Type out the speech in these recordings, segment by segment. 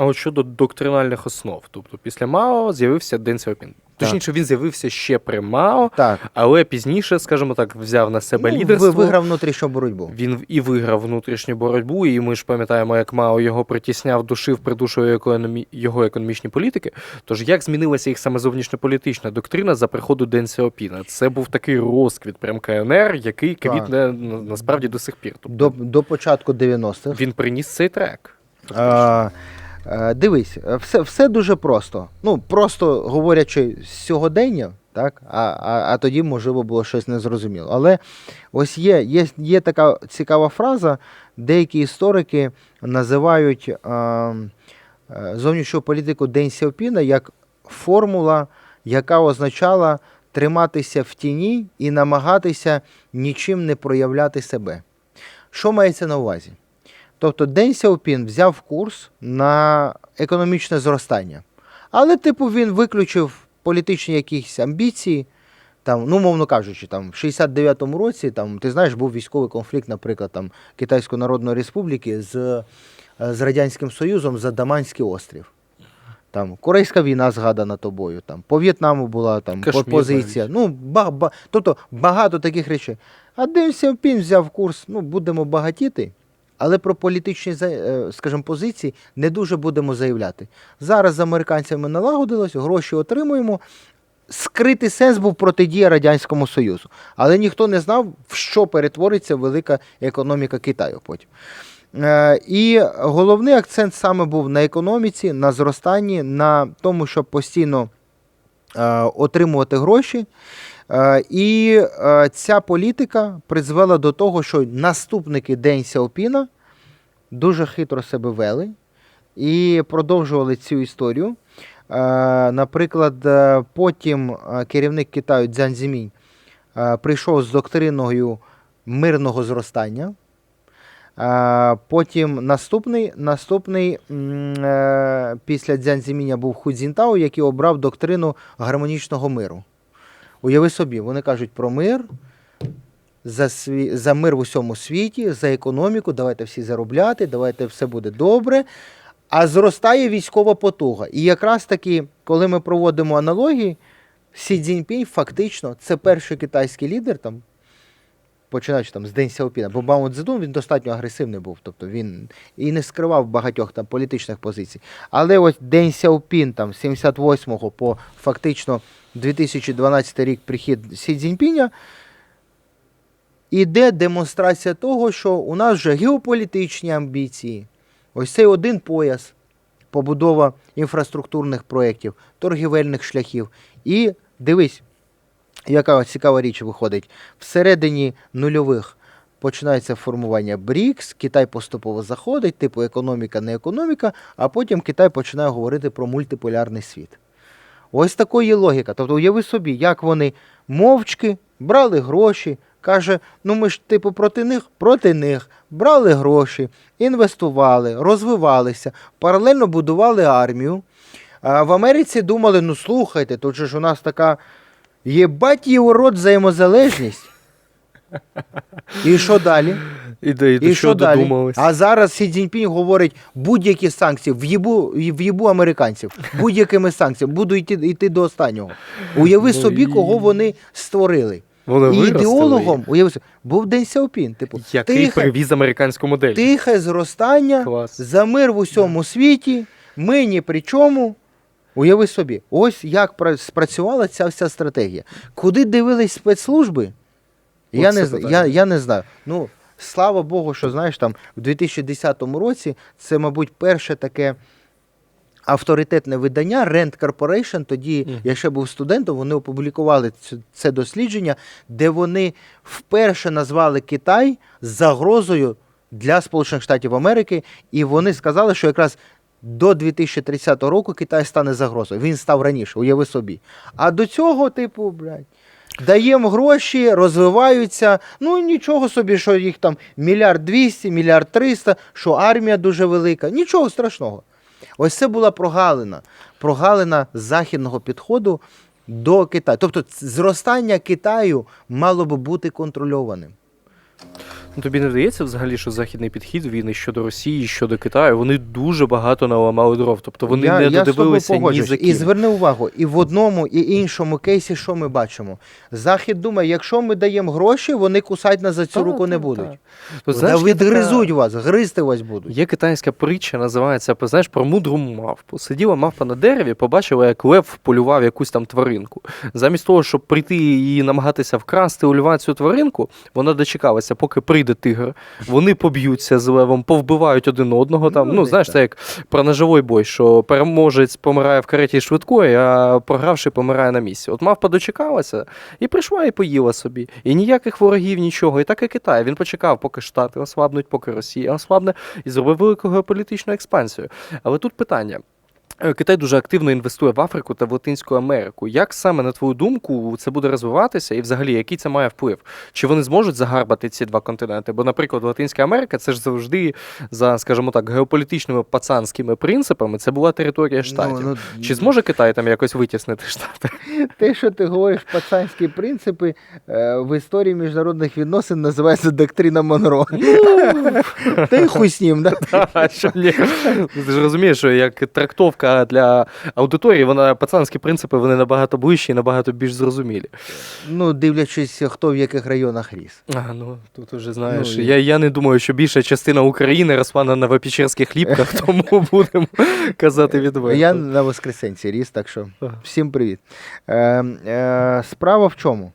А от щодо доктринальних основ, тобто після Мао з'явився Ден Сяопін. Точніше, він з'явився ще при Мао, Так. але пізніше, скажімо так, взяв на себе Ну, лідерство. ви- Виграв внутрішню боротьбу. Він і виграв внутрішню боротьбу, і ми ж пам'ятаємо, як Мао його притісняв, душив, придушує економі... його економічні політики. Тож як змінилася їх саме зовнішньополітична доктрина за приходу Ден Сяопіна? Це був такий розквіт прям КНР, який квітне насправді до сих пір. Тобто До, до початку 90-х. він приніс цей трек. А, дивись, е, все, все дуже просто. Ну, просто говорячи з сьогодення, так, а, а, а тоді, можливо, було щось незрозуміло. Але ось є, є, є така цікава фраза, деякі історики називають е, е, зовнішню політику День Сяопіна як формула, яка означала триматися в тіні і намагатися нічим не проявляти себе. Що мається на увазі? Тобто День Сяопін взяв курс на економічне зростання. Але, типу, він виключив політичні якісь амбіції. Там, ну, мовно кажучи, там, в 69-му році, там, ти знаєш, був військовий конфлікт, наприклад, там, Китайської Народної Республіки з, е, з Радянським Союзом за Даманський острів. Там, Корейська війна згадана тобою, там, по В'єтнаму була там, Кашмір позиція. Ну, ба, ба, тобто багато таких речей. А Ден Сяопін взяв курс, ну, будемо багатіти, але про політичні е, скажімо, позиції не дуже будемо заявляти. Зараз з американцями налагодилось, гроші отримуємо. Скритий сенс був протидія Радянському Союзу. Але ніхто не знав, в що перетвориться велика економіка Китаю потім. Е, І головний акцент саме був на економіці, на зростанні, на тому, щоб постійно е, отримувати гроші. Е, І е, ця політика призвела до того, що наступники День Сяопіна дуже хитро себе вели і продовжували цю історію. Е, Наприклад, потім керівник Китаю Цзян Зімінь прийшов з доктриною мирного зростання. Потім наступний, наступний після Цзян Зіміня був Ху Цзінтао, який обрав доктрину гармонічного миру. Уяви собі, вони кажуть про мир, за, сві... за мир в усьому світі, за економіку, давайте всі заробляти, давайте все буде добре. А зростає військова потуга. І якраз таки, коли ми проводимо аналогії, Сі Цзіньпінь фактично це перший китайський лідер, там, починаючи там, з День Сяопіна, бо Мао Цзедун він достатньо агресивний був, тобто він і не скривав багатьох там політичних позицій. Але ось День Сяопін, там, з 78-го по фактично 2012 рік прихід Сі Цзіньпіня, іде демонстрація того, що у нас вже геополітичні амбіції. Ось цей один пояс, побудова інфраструктурних проєктів, торгівельних шляхів. І дивись, яка цікава річ виходить. Всередині нульових починається формування БРІКС, Китай поступово заходить, типу економіка, не економіка, а потім Китай починає говорити про мультиполярний світ. Ось такої логіка. Тобто, уяви собі, як вони мовчки брали гроші, каже: ну ми ж типу проти них, проти них, брали гроші, інвестували, розвивалися, паралельно будували армію. А в Америці думали: ну слухайте, тут же ж у нас така єбать її урод взаємозалежність. І що далі? І до, і до І що далі? додумались? А зараз Сі Цзіньпінь говорить будь-які санкції, в'їбу, в'їбу американців, будь-якими санкціями, буду йти, йти до останнього. Уяви Ну собі, і- кого вони створили. Вони І ідеологом, уяви собі, був День Сяопін. Типу, який тихе, привіз американську модель. тихе зростання, Клас. за мир в усьому світі, ми ні при чому. Уяви собі, ось як пра- спрацювала ця вся стратегія. Куди дивились спецслужби? Я не, я, я не знаю. Ну, слава Богу, що знаєш, там в 2010 році це, мабуть, перше таке авторитетне видання Rand Corporation. Тоді Мгм. я ще був студентом, вони опублікували це дослідження, де вони вперше назвали Китай загрозою для Сполучених Штатів Америки, і вони сказали, що якраз до 2030 року Китай стане загрозою. Він став раніше, уяви собі. А до цього, типу, блядь. Даємо гроші, розвиваються. Ну нічого собі, що їх там мільярд двісті, мільярд триста, що армія дуже велика. Нічого страшного. Ось це була прогалина. Прогалина західного підходу до Китаю. Тобто зростання Китаю мало би бути контрольованим. Ну, тобі не здається взагалі, що західний підхід війни щодо Росії, щодо Китаю, вони дуже багато наламали дров. Тобто вони я, не я додивилися ні за І зверни увагу, і в одному, і іншому кейсі, що ми бачимо? Захід думає, якщо ми даємо гроші, вони кусать нас за цю Та, руку не та, будуть. та. То, знаєш, є така- відгризуть вас, гризти вас будуть. Є китайська притча, називається знаєш, про мудру мавпу. Сиділа мавпа на дереві, побачила, як лев полював якусь там тваринку. Замість того, щоб прийти і намагатися вкрасти у льва цю тваринку, вона дочекалася, поки прийде тигр. Вони поб'ються з левом, повбивають один одного. Там, Ну, ну, знаєш, так. це як про ножовий бой, що переможець помирає в кареті швидкої, а програвший помирає на місці. От мавпа дочекалася і прийшла і поїла собі. І ніяких ворогів, нічого. І так і Китай. Він почекав, поки Штати ослабнуть, поки Росія ослабне, і зробив велику геополітичну експансію. Але тут питання. Е, Китай дуже активно інвестує в Африку та в Латинську Америку. Як саме, на твою думку, це буде розвиватися, і взагалі який це має вплив? Чи вони зможуть загарбати ці два континенти? Бо, наприклад, Латинська Америка це ж завжди за, скажімо так, геополітичними пацанськими принципами. Це була територія штатів. Ну, ну, Чи зможе Китай там якось витіснити штати? Те, що ти говориш, пацанські принципи е, в історії міжнародних відносин називається доктрина Монро. Та й хуй з ним, да? Ну, Ти ж розумієш, що як трактовка для аудиторії, вона пацанські принципи вони набагато ближчі і набагато більш зрозумілі. Ну, дивлячись, хто в яких районах ріс. А, ну тут уже знаєш. Ну, і- я, я не думаю, що більша частина України росла на новопечерських хлібках, тому будемо казати відверто. Я на Воскресенці ріс, так що всім привіт. Е, е, справа в чому?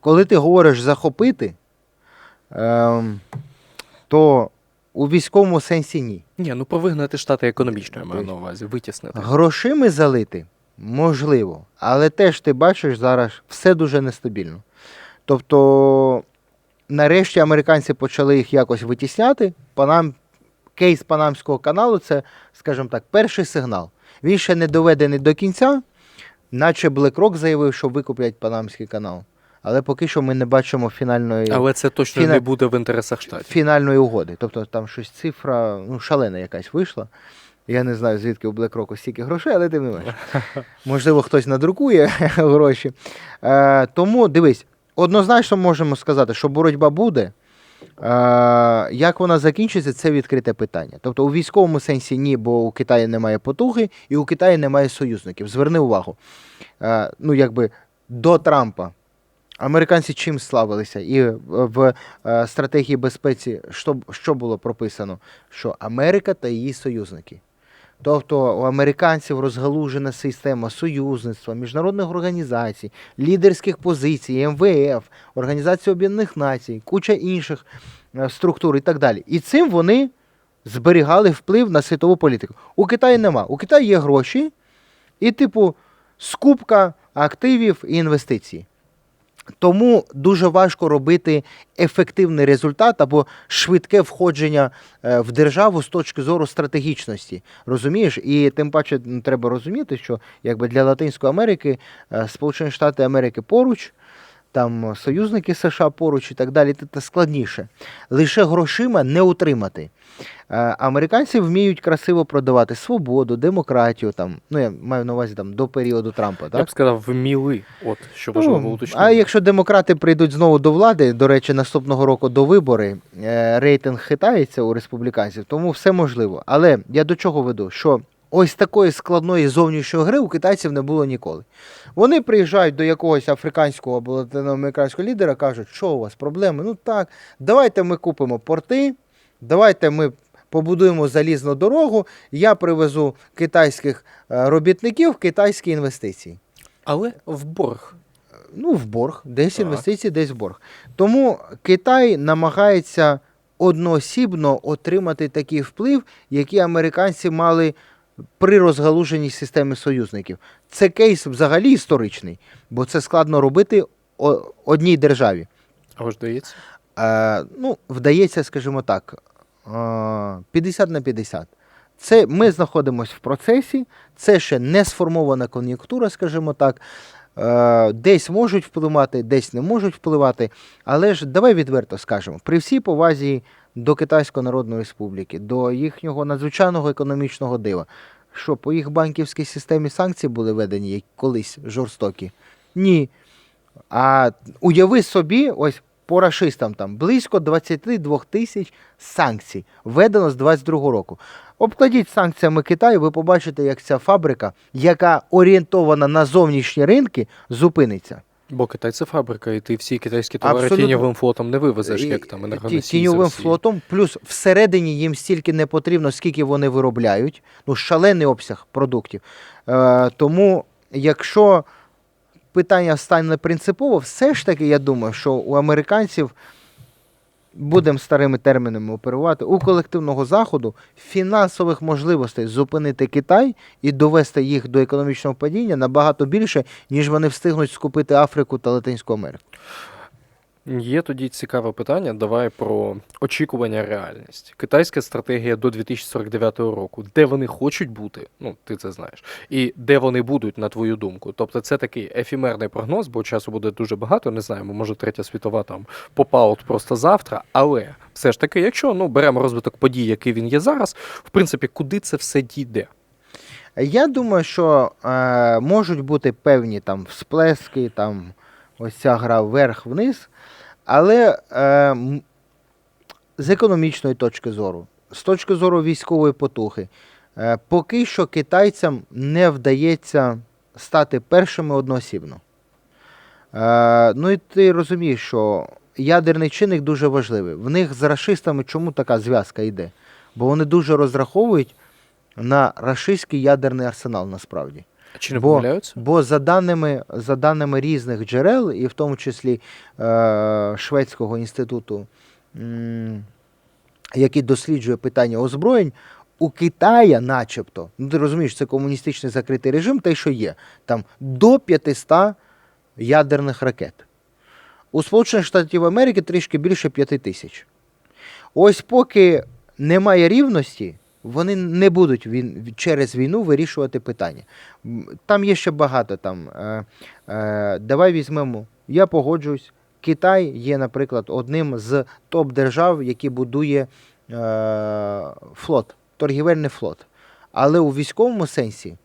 Коли ти говориш захопити, е, то у військовому сенсі ні. Ні, ну провигнати штати економічно, я маю на увазі, витіснити. Грошими залити можливо, але теж ти бачиш зараз все дуже нестабільно. Тобто, нарешті американці почали їх якось витісняти. Панам... Кейс Панамського каналу це, скажімо так, перший сигнал. Він ще не доведений до кінця, наче BlackRock заявив, що викуплять Панамський канал. Але поки що ми не бачимо фінальної, Але це точно Фіна- не буде в інтересах штатів. фінальної угоди. Тобто там щось цифра ну, шалена якась вийшла. Я не знаю, звідки у BlackRock стільки грошей, але тим не менше. Можливо, хтось надрукує гроші. Е, тому дивись, однозначно можемо сказати, що боротьба буде. Е, як вона закінчиться, це відкрите питання. Тобто у військовому сенсі ні, бо у Китаї немає потуги і у Китаї немає союзників. Зверни увагу. Е, ну, якби до Трампа. Американці чим славилися? І в- в е, стратегії безпеці що, що було прописано? Що Америка та її союзники. Тобто у американців розгалужена система союзництва, міжнародних організацій, лідерських позицій, МВФ, Організація Об'єднаних Націй, куча інших е, структур і так далі. І цим вони зберігали вплив на світову політику. У Китаї нема. У Китаї є гроші і, типу, скупка активів і інвестицій. Тому дуже важко робити ефективний результат або швидке входження е, в державу з точки зору стратегічності. Розумієш? І тим паче треба розуміти, що якби для Латинської Америки е, Сполучені Штати Америки поруч, там союзники США поруч і так далі, це складніше. Лише грошима не утримати. Е, Американці вміють красиво продавати свободу, демократію. Там, ну я маю на увазі там до періоду Трампа. Так? Я б сказав, вміли. От що важливо Ну, уточнити. а якщо демократи прийдуть знову до влади, до речі, наступного року до вибори, е, рейтинг хитається у республіканців, тому все можливо. Але я до чого веду? Що ось такої складної зовнішньої гри у китайців не було ніколи. Вони приїжджають до якогось африканського або латиноамериканського лідера, кажуть, що у вас проблеми? Ну так, давайте ми купимо порти, давайте ми. Побудуємо залізну дорогу, я привезу китайських е, робітників, китайські інвестиції. Але в борг. Ну, в борг, десь Так. інвестиції, десь в борг. Тому Китай намагається одноосібно отримати такий вплив, який американці мали при розгалуженій системі союзників. Це кейс взагалі історичний, бо це складно робити одній державі. А ж здається. Е, ну, вдається, скажімо так, е, 50 на 50. Це ми знаходимося в процесі, це ще не сформована кон'юнктура, скажімо так. Е, Десь можуть впливати, десь не можуть впливати. Але ж давай відверто скажемо, при всій повазі до Китайської Народної Республіки, до їхнього надзвичайного економічного дива, що по їх банківській системі санкції були введені колись жорстокі? Ні. А уяви собі, ось по рашистам там близько 22 тисяч санкцій введено з 22 року. Обкладіть санкціями Китаю, ви побачите, як ця фабрика, яка орієнтована на зовнішні ринки, зупиниться. Бо Китай це фабрика, і ти всі китайські товари Абсолютно. тіньовим флотом не вивезеш, як там енергоносії. з тіньовим Росії. флотом, плюс всередині їм стільки не потрібно, скільки вони виробляють. Ну, шалений обсяг продуктів. Е, тому, якщо питання стане принципово, все ж таки, я думаю, що у американців. Будемо старими термінами оперувати у колективного заходу фінансових можливостей зупинити Китай і довести їх до економічного падіння набагато більше, ніж вони встигнуть скупити Африку та Латинську Америку. Є тоді цікаве питання. Давай про очікування реальність. Китайська стратегія до 2049 року. Де вони хочуть бути? Ну, ти це знаєш. І де вони будуть, на твою думку. Тобто, це такий ефімерний прогноз, бо часу буде дуже багато. Не знаємо, може третя світова там попаут просто завтра. Але все ж таки, якщо ну беремо розвиток подій, який він є зараз, в принципі, куди це все дійде? Я думаю, що е, можуть бути певні там всплески, там ось ця гра вверх-вниз, але е, з економічної точки зору, з точки зору військової потухи, е, поки що китайцям не вдається стати першими одноосібно. Е, ну і ти розумієш, що ядерний чинник дуже важливий. В них з рашистами чому така зв'язка йде? Бо вони дуже розраховують на рашистський ядерний арсенал насправді. Чи не Бо- помиляються? Бо за даними, за даними різних джерел, і в тому числі е, Шведського інституту, м, який досліджує питання озброєнь, у Китая, начебто, ну ти розумієш, це комуністичний закритий режим, те, що є, там до 500 ядерних ракет. У Сполучених Штатів Америки трішки більше 5 тисяч. Ось поки немає рівності, вони не будуть він, через війну вирішувати питання. Там є ще багато там. Е, е, давай візьмемо. Я погоджуюсь. Китай є, наприклад, одним з топ-держав, які будує е, флот, торгівельний флот. Але у військовому сенсі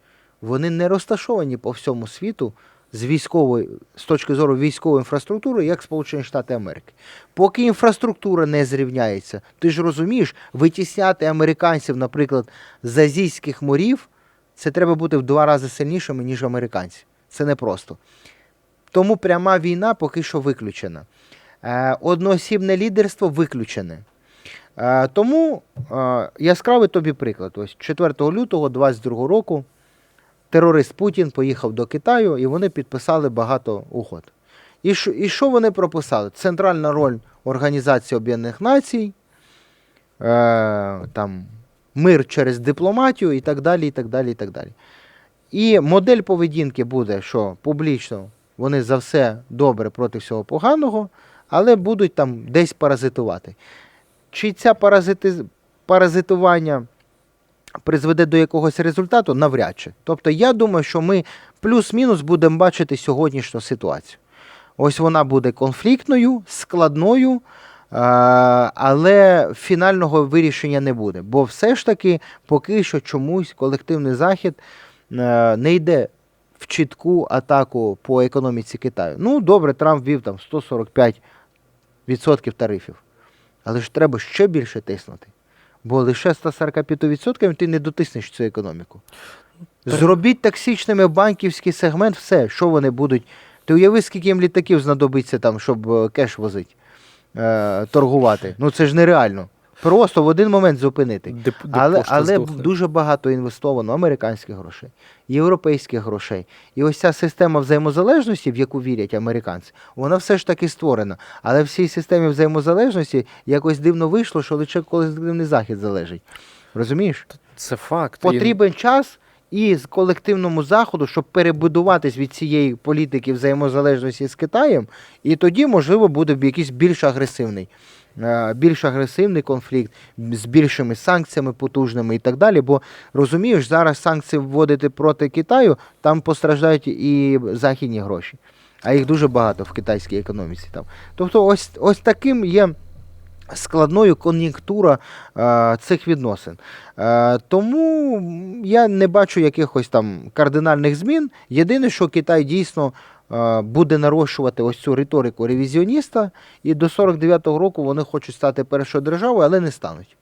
вони не розташовані по всьому світу з військової, з точки зору військової інфраструктури, як Сполучені Штати Америки. Поки інфраструктура не зрівняється, ти ж розумієш, витісняти американців, наприклад, з азійських морів, це треба бути в два рази сильнішими, ніж американці. Це непросто. Тому пряма війна поки що виключена. Е, одноосібне лідерство виключене. Е, тому е, яскравий тобі приклад. Ось 4 лютого 2022 року терорист Путін поїхав до Китаю і вони підписали багато угод. І що, і що вони прописали? Центральна роль Організації Об'єднаних Націй, е, там, мир через дипломатію і так далі. І так далі, і так далі. І модель поведінки буде, що публічно вони за все добре проти всього поганого, але будуть там десь паразитувати. Чи ця паразити... паразитування призведе до якогось результату? Навряд чи. Тобто я думаю, що ми плюс-мінус будемо бачити сьогоднішню ситуацію. Ось вона буде конфліктною, складною, е, але фінального вирішення не буде. Бо все ж таки поки що чомусь колективний захід е, не йде в чітку атаку по економіці Китаю. Ну, добре, Трамп ввів там 145% тарифів. Але ж треба ще більше тиснути. Бо лише 145% ти не дотиснеш цю економіку. Зробіть токсичними банківський сегмент, все, що вони будуть. Ти уяви, скільки їм літаків знадобиться, там, щоб е, кеш возити, е, торгувати. Ну це ж нереально. Просто в один момент зупинити. Де, де Але, але дуже багато інвестовано американських грошей, європейських грошей. І ось ця система взаємозалежності, в яку вірять американці, вона все ж таки створена. Але в цій системі взаємозалежності якось дивно вийшло, що лише колективний захід залежить. Розумієш? Це факт. Потрібен час і з колективному заходу, щоб перебудуватись від цієї політики взаємозалежності з Китаєм, і тоді, можливо, буде якийсь більш агресивний. Е, Більш агресивний конфлікт з більшими санкціями потужними і так далі. Бо розумієш, зараз санкції вводити проти Китаю, там постраждають і західні гроші, а їх дуже багато в китайській економіці. Там. Тобто, ось, ось таким є складною кон'юнктура е, цих відносин. Е, тому я не бачу якихось там кардинальних змін. Єдине, що Китай дійсно буде нарощувати ось цю риторику ревізіоніста, і до 49-го року вони хочуть стати першою державою, але не стануть.